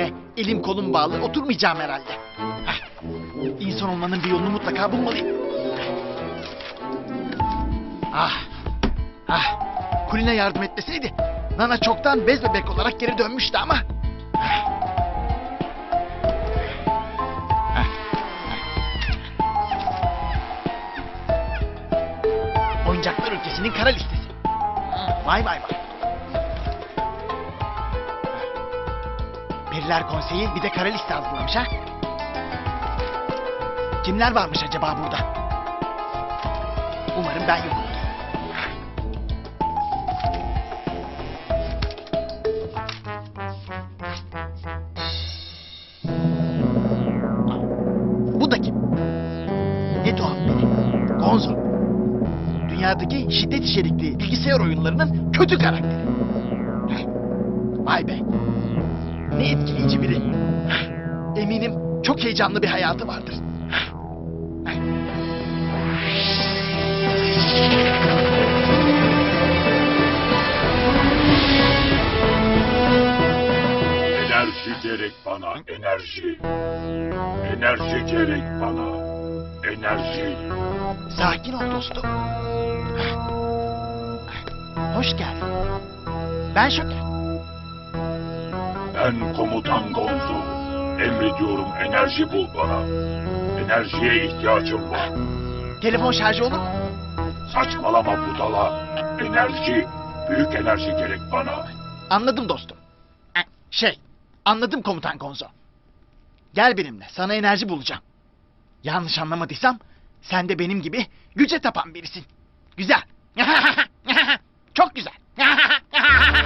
böyle elim kolum bağlı oturmayacağım herhalde. Heh. İnsan olmanın bir yolunu mutlaka bulmalıyım. Ah, ah. Kulina yardım etmeseydi Nana çoktan bez bebek olarak geri dönmüştü ama. Ah. Ah, ah. Oyuncaklar ülkesinin kara listesi. Vay vay vay. Periler Konseyi bir de kara liste hazırlamış ha. Kimler varmış acaba burada? Umarım ben yokumdur. Bu da kim? Ne tuhaf biri. Gonzo. Dünyadaki şiddet içerikli bilgisayar oyunlarının kötü karakteri. Ne etkileyici biri. Eminim çok heyecanlı bir hayatı vardır. Enerji gerek bana, enerji. Enerji gerek bana, enerji. Sakin ol dostum. Hoş geldin. Ben Şoker. Ben komutan Gonzo. Emrediyorum enerji bul bana. Enerjiye ihtiyacım var. Telefon şarjı olur mu? Saçmalama budala. Enerji, büyük enerji gerek bana. Anladım dostum. Eh, Şey, anladım komutan Konzo. Gel benimle, sana enerji bulacağım. Yanlış anlamadıysam, sen de benim gibi güce tapan birisin. Güzel. Çok güzel.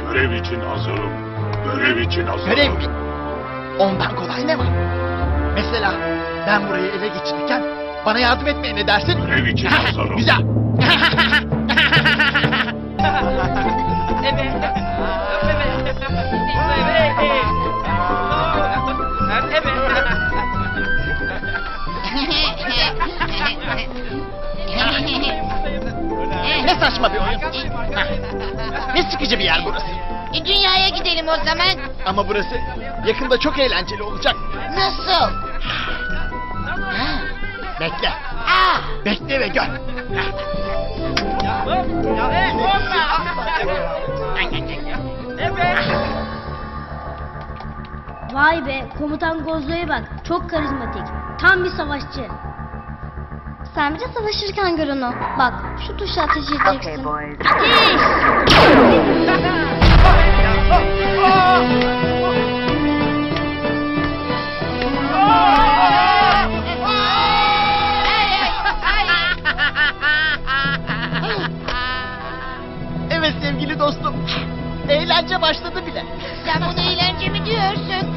Görev için hazırım. Görev için hazırım. Görev mi? Ondan kolay ne var? Mesela ben burayı ele geçirirken bana yardım etmeye ne dersin? Görev için hazırım. Güzel. ne saçma bir oyun. Ne sıkıcı bir yer burası. E, Dünyaya gidelim o zaman. Ama burası yakında çok eğlenceli olacak. Nasıl? Bekle. Aa, Bekle ve gör. Vay be komutan Gozlo'ya bak çok karizmatik. Tam bir savaşçı. Sen bir de savaşırken gör onu. Bak şu tuşa ateş edeceksin. Ateş! Evet sevgili dostum. Eğlence başladı bile. sen bunu eğlence mi diyorsun?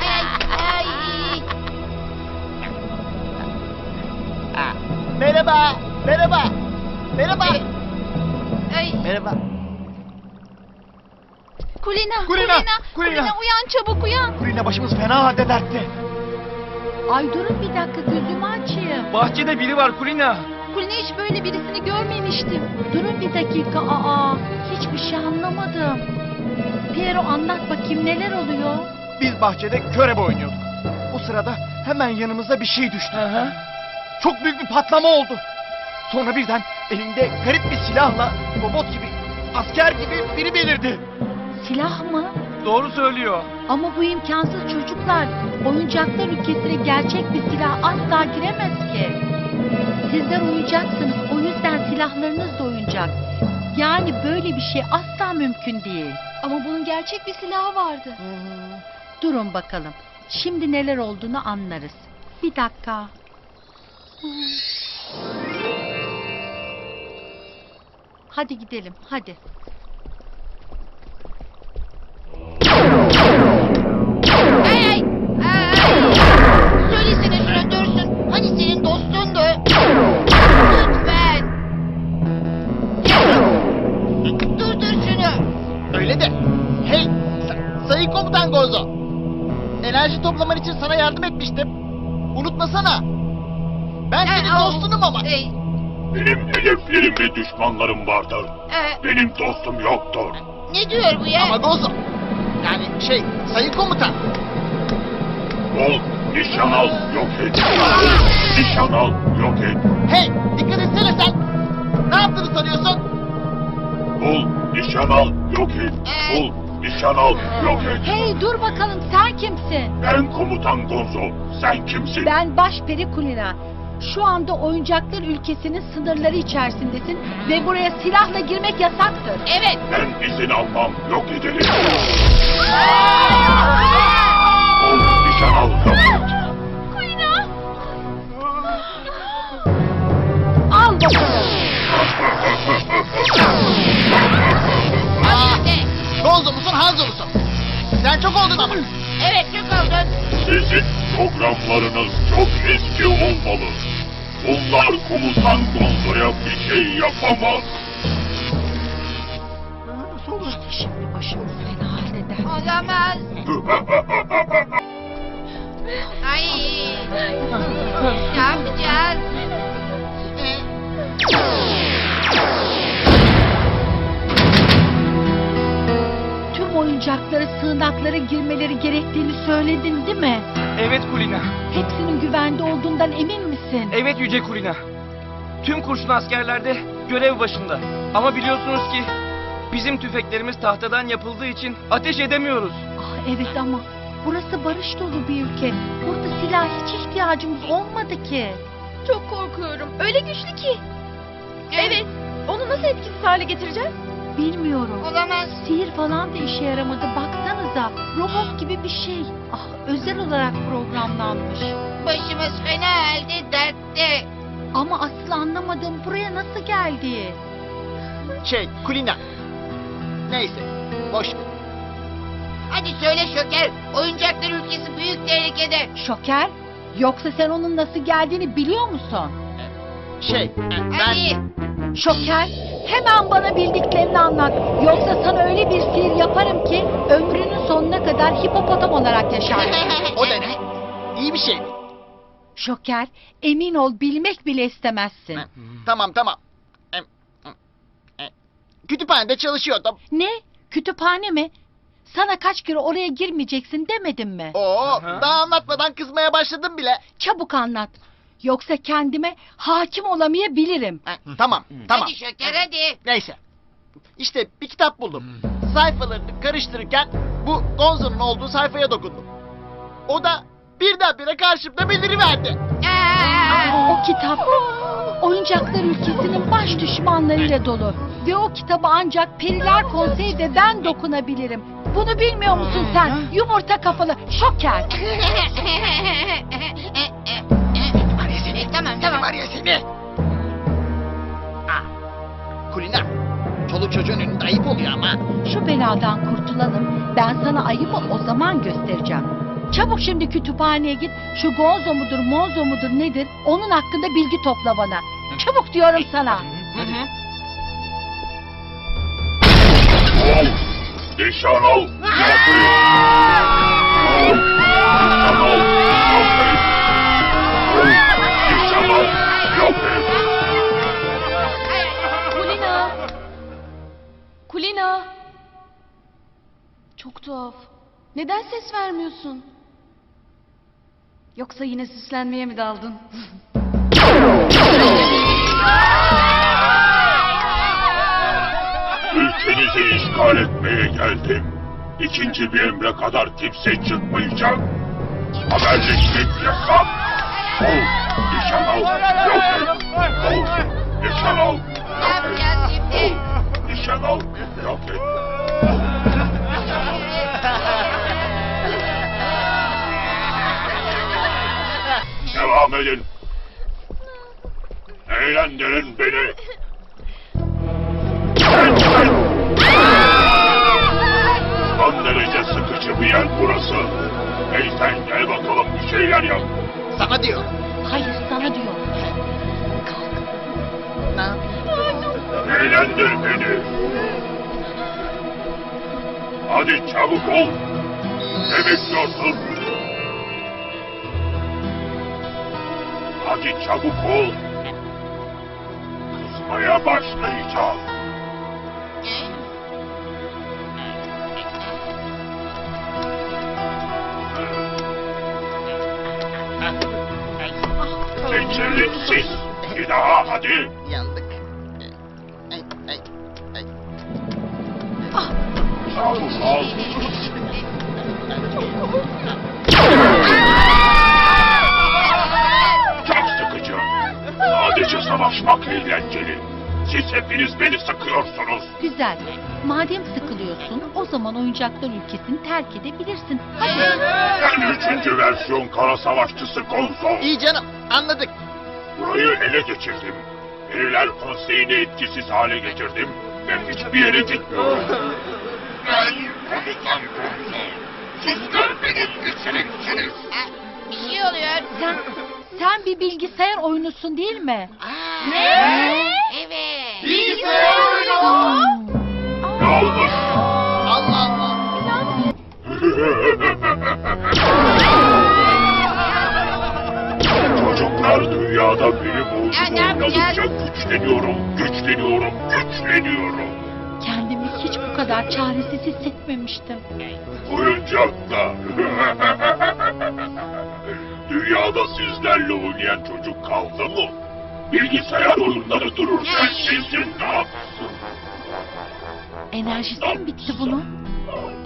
Ay, ay. Ha, Merhaba. Merhaba. Merhaba. Ay. Merhaba. Kulina, Kulina, Kulina. uyan çabuk uyan. Kulina başımız fena halde dertte. Ay durun bir dakika gözümü açayım. Bahçede biri var Kulina. Kulina hiç böyle birisini görmemiştim. Durun bir dakika aa hiçbir şey anlamadım. Piero anlat bakayım neler oluyor? Biz bahçede körebe oynuyorduk. O sırada hemen yanımıza bir şey düştü. Hı hı. Çok büyük bir patlama oldu. Sonra birden elinde garip bir silahla robot gibi, asker gibi biri belirdi. Silah mı? Doğru söylüyor. Ama bu imkansız çocuklar. Oyuncaklar ülkesine gerçek bir silah asla giremez ki. Sizler oyuncaksınız o yüzden silahlarınız da oyuncak. Yani böyle bir şey asla mümkün değil. Ama bunun gerçek bir silahı vardı. Durun bakalım. Şimdi neler olduğunu anlarız. Bir dakika. Hadi gidelim, hadi. Komutan Gozo. Enerji toplaman için sana yardım etmiştim. Unutmasana. Ben senin Ay, dostunum ama. Ey, Benim hedeflerim ve düşmanlarım vardır. e, Benim dostum yoktur. ne diyor bu ya? Ama Gozo. Yani şey, sayın komutan. Ol, nişan al, yok et. Nişan al, yok et. Hey dikkat etsene sen. Ne yaptığını sanıyorsun? Ol, nişan al, yok et. Ol, nişan al, yok et. Hey dur bakalım sen kimsin? Ben komutan Gonzo. Sen kimsin? Ben Başperi Kulina. Şu anda oyuncaklar ülkesinin sınırları içerisindesin ve buraya silahla girmek yasaktır. Evet. Ben izin almam, yok ederim. Ol, nişan al, yok et. Al bakalım. Gonzo musun Hanzo musun? Sen çok oldun ama. Evet çok oldun. Sizin programlarınız çok eski olmalı. Bunlar komutan Gonzo'ya bir şey yapamaz. Şimdi başımız fena halleder. Olamaz. Ay. Ne yapacağız? Oyuncaklara sığınaklara girmeleri gerektiğini söyledin değil mi? Evet Kulina. Hepsinin güvende olduğundan emin misin? Evet Yüce Kulina. Tüm kurşun askerler de görev başında. Ama biliyorsunuz ki bizim tüfeklerimiz tahtadan yapıldığı için ateş edemiyoruz. Ah evet ama burası barış dolu bir ülke. Burada silah hiç ihtiyacımız olmadı ki. Çok korkuyorum. Öyle güçlü ki. Evet. Onu nasıl etkisiz hale getireceğiz? Bilmiyorum. Olamaz. Sihir falan da işe yaramadı. Baksanıza robot gibi bir şey. Ah özel olarak programlanmış. Başımız fena halde dertte. Ama asıl anlamadığım buraya nasıl geldi? Şey Kulina. Neyse boş ver. Hadi söyle Şoker. Oyuncaklar ülkesi büyük tehlikede. Şoker, yoksa sen onun nasıl geldiğini biliyor musun? Şey e, ben... Hadi. Şoker, hemen bana bildiklerini anlat. Yoksa sana öyle bir sihir yaparım ki ömrünün sonuna kadar hipopotam olarak yaşarsın. O da ne? İyi bir şey mi? Şoker, emin ol bilmek bile istemezsin. Tamam tamam. Em, em, Kütüphanede çalışıyordum. Ne? Kütüphane mi? Sana kaç kere oraya girmeyeceksin demedim mi? Oo, Aha. daha anlatmadan kızmaya başladım bile. Çabuk anlat. Yoksa kendime hakim olamayabilirim. Ha, tamam, tamam. Hadi Şoker hadi. Neyse. İşte bir kitap buldum. Sayfalarını karıştırırken bu Gonzo'nun olduğu sayfaya dokundum. O da birdenbire karşımda beliriverdi. Aa! O kitap oyuncaklar ülkesinin baş düşmanlarıyla dolu. Ve o kitaba ancak Periler Konseyi ve ben dokunabilirim. Bunu bilmiyor musun sen? Yumurta kafalı şoker. E, tamam, tamam. Var ya seni. Ah, Kulina. Çoluk çocuğun önünde ayıp oluyor ama. Şu beladan kurtulalım. Ben sana ayıbı o zaman göstereceğim. Çabuk şimdi kütüphaneye git. Şu Gonzo mudur, Monzo mudur nedir? Onun hakkında bilgi topla bana. Çabuk diyorum sana. Ol, nişan al, yok et. Ol, nişan al, yok et. Kulina. Kulina. Çok tuhaf. Neden ses vermiyorsun? Yoksa yine süslenmeye mi daldın? Ülkenizi işgal etmeye geldim. İkinci bir emre kadar kimse çıkmayacak. Haberleşmek yasak. Ol, nişan al, yok et. Ol, nişan al, yok et. yapacağız şimdi? Ol, nişan al, yok et. Devam edin. Eğlendirin beni. Son derece sıkıcı bir yer burası. Hey sen gel bakalım bir şeyler yap. Sana diyor. Hayır sana diyor. Ne yapayım? Eğlendir beni. Hadi çabuk ol. Ne bekliyorsun? Hadi çabuk ol. Kızmaya başlayacağım. Beceriksiz. Bir daha hadi. Yandık. Ay, ay, ay. Çabuk ol. Çok sıkıcı. Sadece savaşmak eğlenceli. Siz hepiniz beni sıkıyorsunuz. Güzel. Madem sıkılıyorsun o zaman oyuncaklar ülkesini terk edebilirsin. Hadi. Ben üçüncü versiyon kara savaşçısı Gonzo. İyi canım anladık. Burayı ele geçirdim. Periler konseyini etkisiz hale getirdim. Ve hiçbir yere gitmiyorum. Ben komutan Gonzo. Sizler benim beceriksiniz. Ha, bir şey oluyor. Sen, sen bir bilgisayar oyunusun değil mi? Aa, Ne? Evet. Hmm. Yanlış. Allah Allah. Çocuklar dünyada benim Ya ne olduğumu yapacağız? oynadıkça güçleniyorum, güçleniyorum, güçleniyorum. Kendimi hiç bu kadar çaresiz hissetmemiştim. Oyuncaklar. Dünyada sizlerle oynayan çocuk kaldı mı? Bilgisayar oyunları dururken sizin ne yapsın? Enerjisi mi bitti bunun?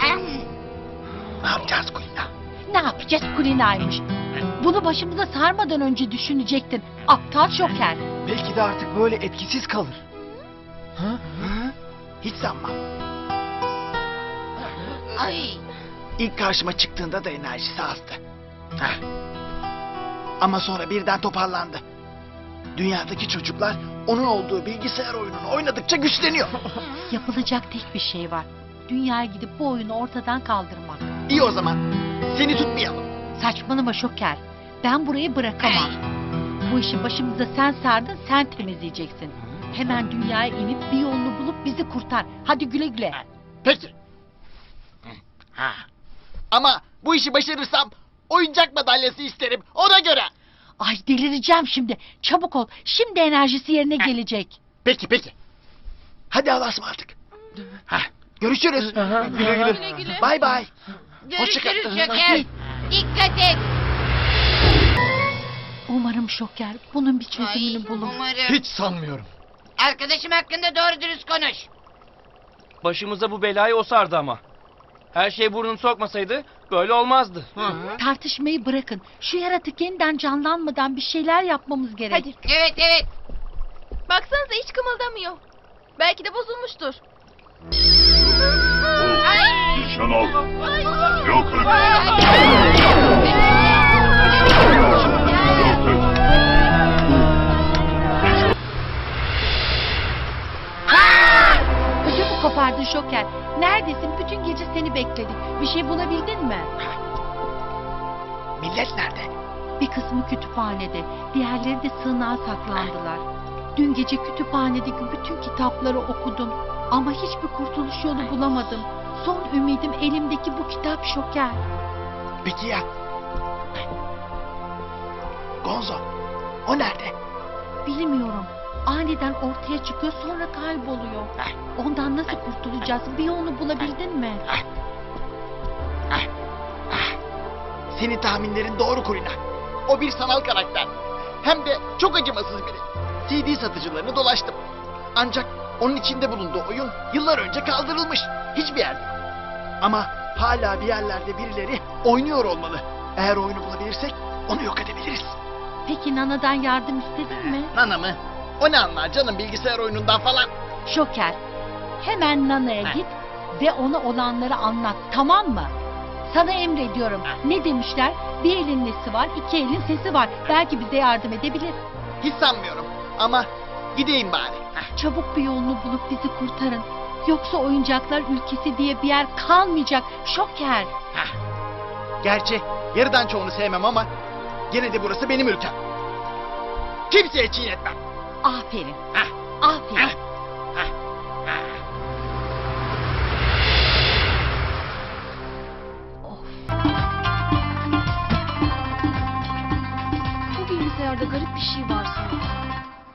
Ah, Ne yapacağız Kulina? Ne yapacağız Kulina'ymış? Bunu başımıza sarmadan önce düşünecektin. Aptal şoker. Belki de artık böyle etkisiz kalır. Hı? Hiç sanmam. Ay. İlk karşıma çıktığında da enerjisi azdı. Ama sonra birden toparlandı. Dünyadaki çocuklar onun olduğu bilgisayar oyununu oynadıkça güçleniyor. Yapılacak tek bir şey var. Dünyaya gidip bu oyunu ortadan kaldırmak. İyi o zaman. Seni tutmayalım. Saçmalama şoker. Ben burayı bırakamam. Bu işi başımıza sen sardın, sen temizleyeceksin. Hemen dünyaya inip bir yolunu bulup bizi kurtar. Hadi güle güle. Peki. Ha. Ama bu işi başarırsam oyuncak madalyası isterim. Ona göre. Ay delireceğim şimdi. Çabuk ol. Şimdi enerjisi yerine gelecek. Peki peki. Hadi Allah'a ısmarladık. Ha. Görüşürüz. güle güle. Bay bay. Hoşça kal. Görüşürüz Şoker. Dikkat et. Umarım şoker bunun bir çözümünü Ay, bulur. umarım. Hiç sanmıyorum. Arkadaşım hakkında doğru dürüst konuş. Başımıza bu belayı o sardı ama. Her şey burnunu sokmasaydı böyle olmazdı. Tartışmayı bırakın. Şu yaratık yeniden canlanmadan bir şeyler yapmamız gerek. Hadi. Evet evet. Baksanıza hiç kımıldamıyor. Belki de bozulmuştur. Ay. Nişan al. Yok. Kopardın şoker. Neredesin? Bütün gece seni bekledik. Bir şey bulabildin mi? Millet nerede? Bir kısmı kütüphanede, diğerleri de sığınağa saklandılar. Dün gece kütüphanedeki bütün kitapları okudum ama hiçbir kurtuluş yolu bulamadım. Son ümidim elimdeki bu kitap şoker. Peki ya? Gonzo. O nerede? Bilmiyorum. Aniden ortaya çıkıyor sonra kayboluyor. Ondan nasıl kurtulacağız? Bir yolunu bulabildin mi? Senin tahminlerin doğru Kulina. O bir sanal karakter. Hem de çok acımasız biri. CD satıcılarını dolaştım. Ancak onun içinde bulunduğu oyun yıllar önce kaldırılmış. Hiçbir yerde. Ama hala bir yerlerde birileri oynuyor olmalı. Eğer oyunu bulabilirsek onu yok edebiliriz. Peki Nana'dan yardım istedin mi? Nana mı? O ne anlar canım bilgisayar oyunundan falan. Şoker. Hemen Nana'ya git ve ona olanları anlat tamam mı? Sana emrediyorum. Ne demişler? Bir elin nesi var, iki elin sesi var. Belki bize yardım edebilir. Hiç sanmıyorum. Ama gideyim bari. Heh. Çabuk bir yolunu bulup bizi kurtarın. Yoksa oyuncaklar ülkesi diye bir yer kalmayacak. Şoker. Gerçi yarıdan çoğunu sevmem ama gene de burası benim ülkem. Kimseye çiğnetmem. Aferin. Heh. Aferin. Bu bilgisayarda garip bir şey var sanki.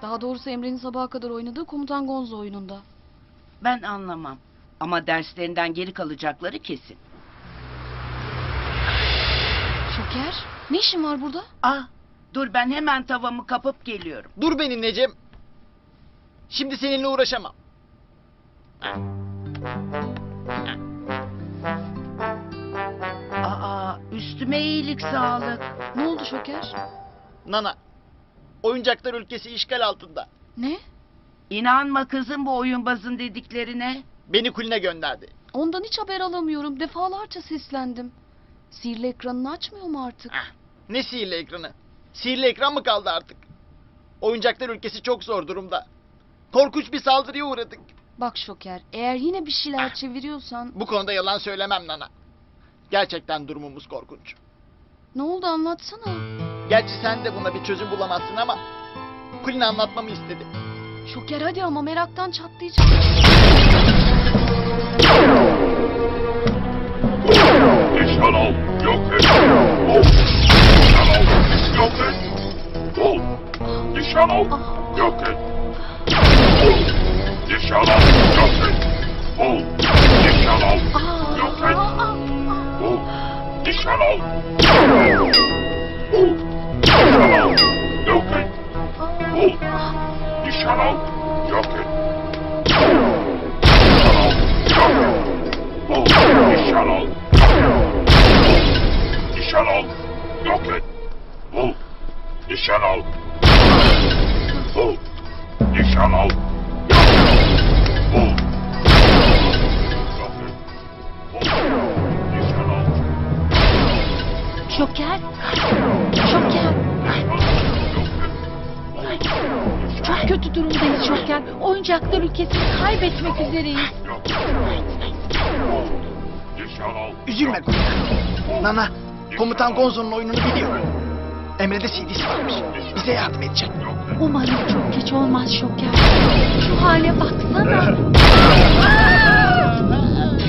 Daha doğrusu Emre'nin sabaha kadar oynadığı Komutan Gonzo oyununda. Ben anlamam. Ama derslerinden geri kalacakları kesin. Şoker, ne işin var burada? Aa, Dur ben hemen tavamı kapıp geliyorum. Dur beni Necem. Şimdi seninle uğraşamam. Aa üstüme iyilik sağlık. Ne oldu Şoker? Nana. Oyuncaklar ülkesi işgal altında. Ne? İnanma kızım bu oyunbazın dediklerine. Beni kuline gönderdi. Ondan hiç haber alamıyorum. Defalarca seslendim. Sihirli ekranını açmıyor mu artık? Ne sihirli ekranı? Sihirli ekran mı kaldı artık? Oyuncaklar ülkesi çok zor durumda. Korkunç bir saldırıya uğradık. Bak Şoker, eğer yine bir şeyler çeviriyorsan... Bu konuda yalan söylemem Nana. Gerçekten durumumuz korkunç. Ne oldu anlatsana. Gerçi sen de buna bir çözüm bulamazsın ama... Kulina anlatmamı istedi. Şoker hadi ama meraktan çatlayacağım. Nişan al, yok et. Ol. Nişan al, yok et. Ol. Nişan al, yok et. Ol. Nişan al, yok et. Ol. Nişan al, yok et. Ol. Nişan al. Ol. Nişan al, konuşurken oyuncaklar ülkesini kaybetmek üzereyiz. Üzülme. Nana, komutan Gonzo'nun oyununu biliyor. Emre'de CD'si varmış. Bize yardım edecek. Umarım çok geç olmaz Şoker. Şu hale baksana.